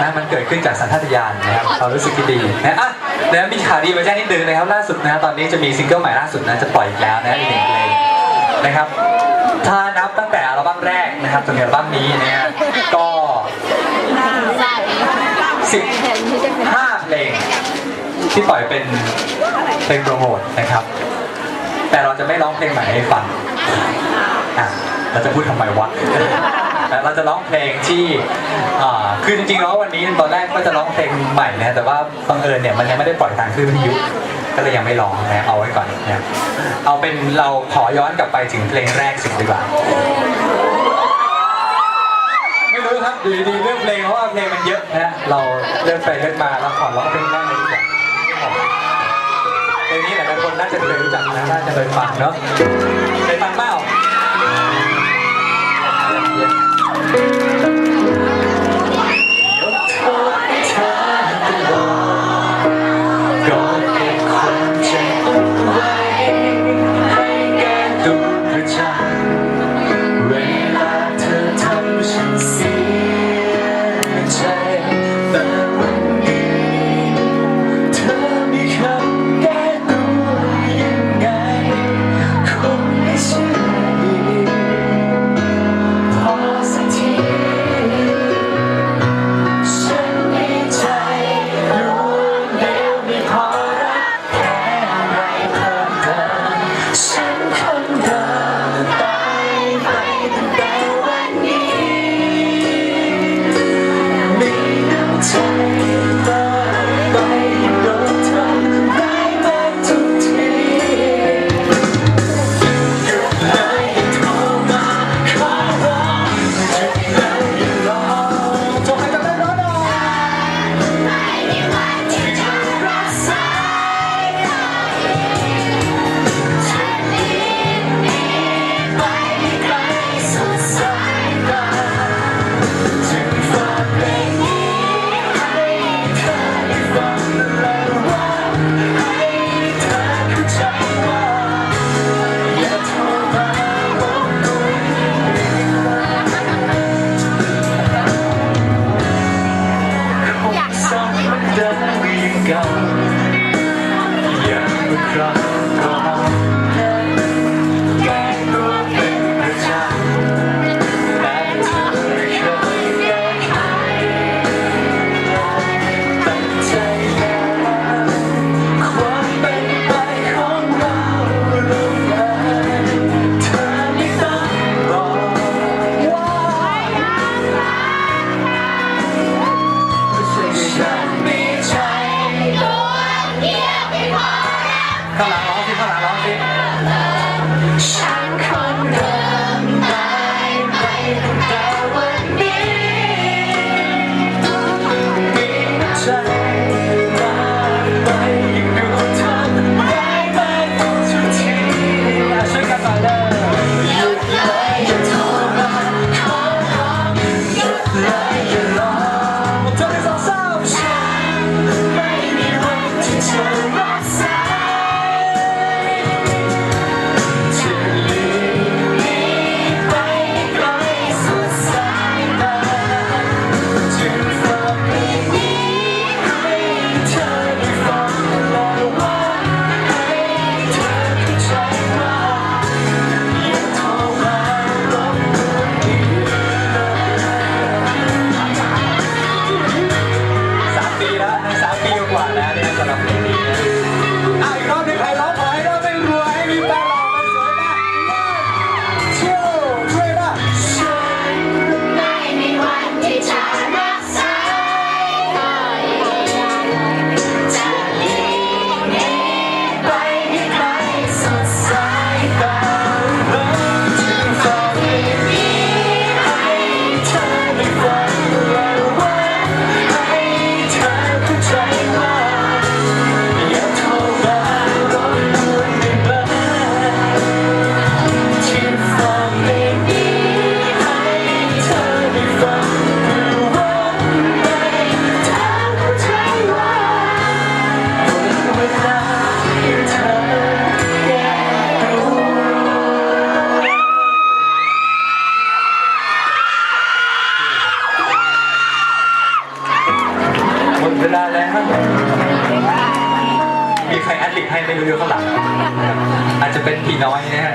นะมันเกิดขึ้นจากสัญชาตญาณนะครับความรู้สึกที่ดีนะอะเดี๋ยวมีข่าวดีมาแจ้งนิดนึงนะครับล่าสุดนะตอนนี้จะมีซิงเกิลใหม่ล่าสุดนะจะปล่อยอีกแล้วนะอีกหนึ่งเพลงนะครับ ถ้านับตั้งแต่อัลบั้มแรกนะครับจนถึงอัลบั้มนี้นะฮะก็สิบห้าเพลงที่ปล่อยเป็นเพลงโปรโมทนะครับ แต่เราจะไม่ร้องเพลงใหม่ให้ฟังอะเราจะพูดทำไมวะ เราจะร้องเพลงที่คือจริงๆแล้ววันนี้ตอนแรกก็จะร้องเพลงใหม่นะแต่ว่าบังเอิญเนี่ยมันยังไม่ได้ปล่อยทางคลื่นวิทยุก็เลยยังไม่ร้องนะเอาไว้ก่อนนะเอาเป็นเราขอย้อนกลับไปถึงเพลงแรกสิดีกว่าไม่รู้ครับอยู่ดีๆเรื่องเพลงเพราะว่าเพลงมันเยอะนะเราเลือกไปเลือกมาเราขอร้องเพลงแรกเลยดีกว่าเพลงนี้หลายคนน่าจะเคยรู้จักนะน่าจะเคยฟังเนาะเคยฟังเปล่าก็ 看来。hiệu quả là anh em còn làm ดเวลาแล้ว มีใครแอดลิปให้ไม่รู้อยู่ข้างหลัง อาจจะเป็นพี่น้อยนะฮะ